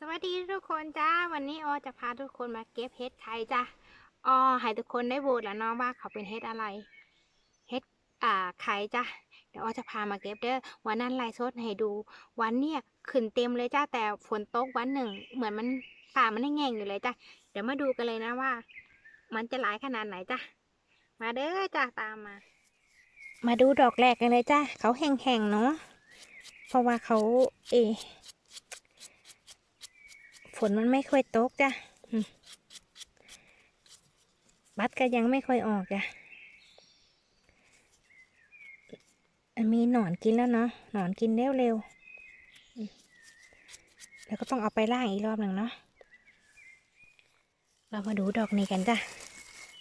สวัสดีทุกคนจ้า วันนี้ออจะพาทุกคนมาเก็บเห็ดไข่จ้าออให้ทุกคนได้โหวตแล้วเนาะว่าเขาเป็นเห็ดอะไรเห็ดอ่าไข่จ้าเดี๋ยวออจะพามาเก็บเด้อวันนั้นไลฟ์สดให้ดู วันเนี้ยขึ้นเต็มเลยจ้าแต่ฝนตกวันหนึ่ง เหมือนมันป่ามันแห้งอยู่เลยจ้าเดี๋ยวมาดูกันเลยนะว่า มันจะหลายขนาดไหนจ้ามาเด้อจ้าตามมา มาดูดอกแรกกันเลยจ้าเขาแห้งๆเนาะเพราะว่าเขาเอ ฝนมันไม่ค่อยตกจ้ะบัดก็ยังไม่ค่อยออกจ้ะอันมีหนอนกินแล้วเนาะหนอนกินเร็วๆแล้วก็ต้องเอาไปล่างอีกรอบหนึ่งเนาะเรามาดูดอกนี้กันจ้ะ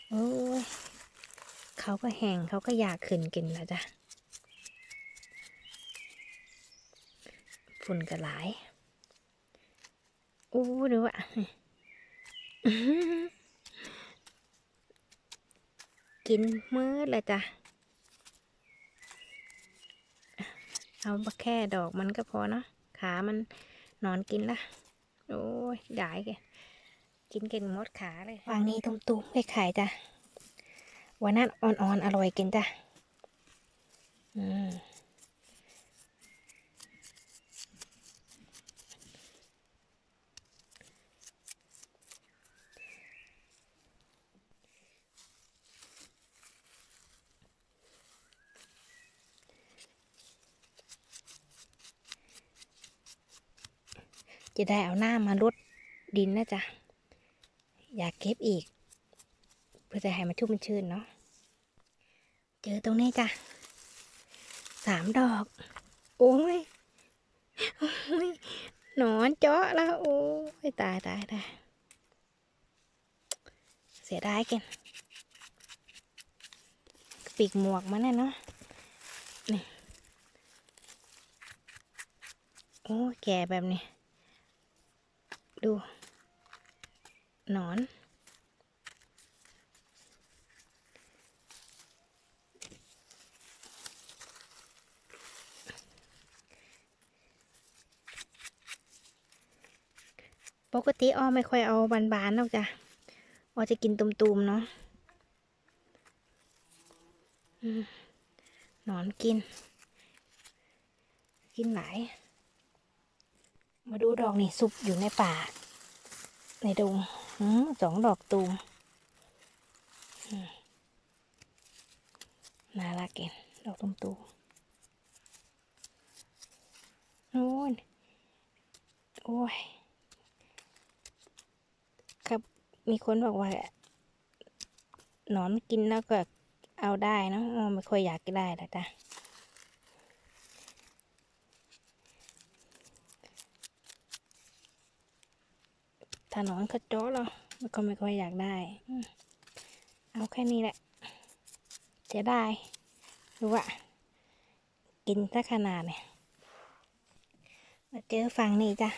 โอ้ยเขาก็แห้งเขาก็อยากขึ้นกินแล้วจ้ะฝุ่นก็หลาย อู้ดูอะกินมืดเลยจ้ะ เอาแค่ดอกมันก็พอเนาะ ขามันนอนกินละ โอ้ยได้แกกินเก่งมดขาเลย วางนี้ตุ้มๆให้ขายจ้ะ วันนั้นอ่อนๆอร่อยกินจ้ะ อืม จะได้เอาหน้ามาลดดินนะจ๊ะ อยากเก็บอีก เพื่อจะให้มันชุ่มมันชื้นเนาะ เจอตรงนี้จ้ะสามดอก โอ้ยโอ้ยหนอนเจาะแล้ว โอ้ยตายตายตายเสียดายกันปีกหมวกมันน่ะเนาะนี่ โอ้ยแก่แบบนี้ ดูหนอน ปกติอ้อไม่ค่อยเอาบานๆหรอกจ้ะอ้อจะกินตุมๆเนาะหนอนกิน กินหลาย มาดูดอกนี่ซุปอยู่ในป่า ในดงอืมสองดอกตูมน่ารักเก่งดอกตูมตูมโอ้ยโอ้ย ครับมีคนบอกว่า หนอนกินแล้วก็เอาได้นะอ้อไม่ค่อยอยากกินได้หรอกจ้ะ ถ้าหนอนเขาเจาะเรามันก็ไม่ค่อยอยากได้ เอาแค่นี้แหละจะได้หรือว่า กินสักขนาดเนี่ย มาเจอฝั่งนี้จ้ะ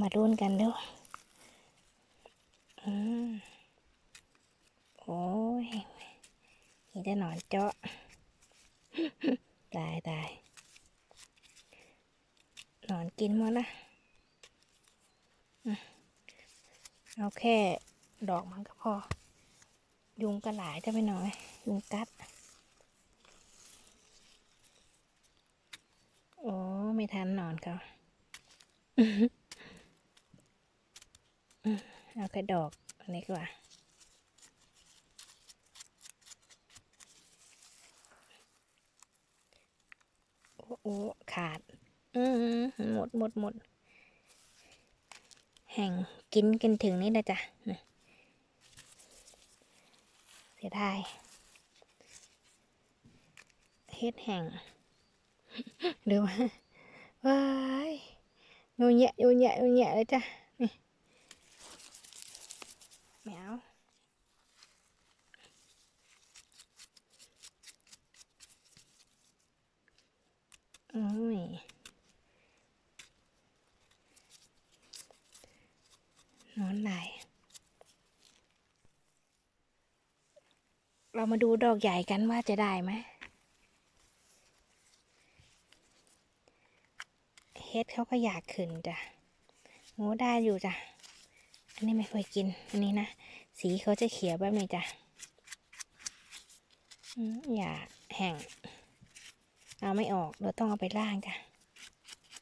มารุนกันด้ออืมโอ้ยมีแต่หนอนเจาะ ตายตายหนอนกินหมดละ เอาแค่ดอกมันก็พอ ยุงก็หลายจะไปหน่อย ยุงกัด โอ้ไม่ทันนอนเขาเอาแค่ดอกอันนี้กว่าโอ้โอ้ขาด อืมหมดหมดหมด ห่งกินกันถึงนี่นะจ๊ะนี่เสียดายเฮ็ดแห่งหรือว่าว้ายโยนแยะโยนแยะโยนแยะเลยจ้ะนี่แมวโอ้ย นอนไหลาย เรามาดูดอกใหญ่กันว่าจะได้ไหมเฮ็ดเขาก็อยากขึ้นจ้ะโอ้ได้อยู่จ้ะ อันนี้ไม่เคยกิน อันนี้นะ สีเขาจะเขียวแบบนี้จ้ะอย่าแห้ง เอาไม่ออก เราต้องเอาไปล่างจ้ะ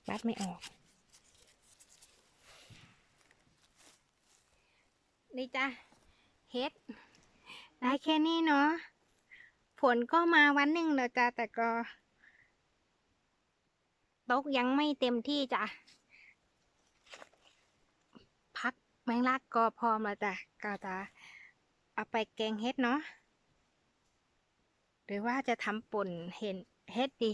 บัดไม่ออก นี่จ้ะเฮ็ดได้แค่นี้เนาะฝนก็มาวันหนึ่งแล้วจ้ะแต่ก็ตกยังไม่เต็มที่จ้ะพักแมงลักก็พร้อมแล้วจ้ะก็จะเอาไปแกงเฮ็ดเนาะหรือว่าจะทำป่นเห็นเฮ็ดดี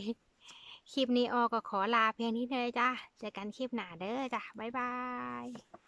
คลิปนี้ออก็ขอลาเพียงนี้เลยจ้ะเจอกันคลิปหน้าเด้อจ้ะบ๊ายบาย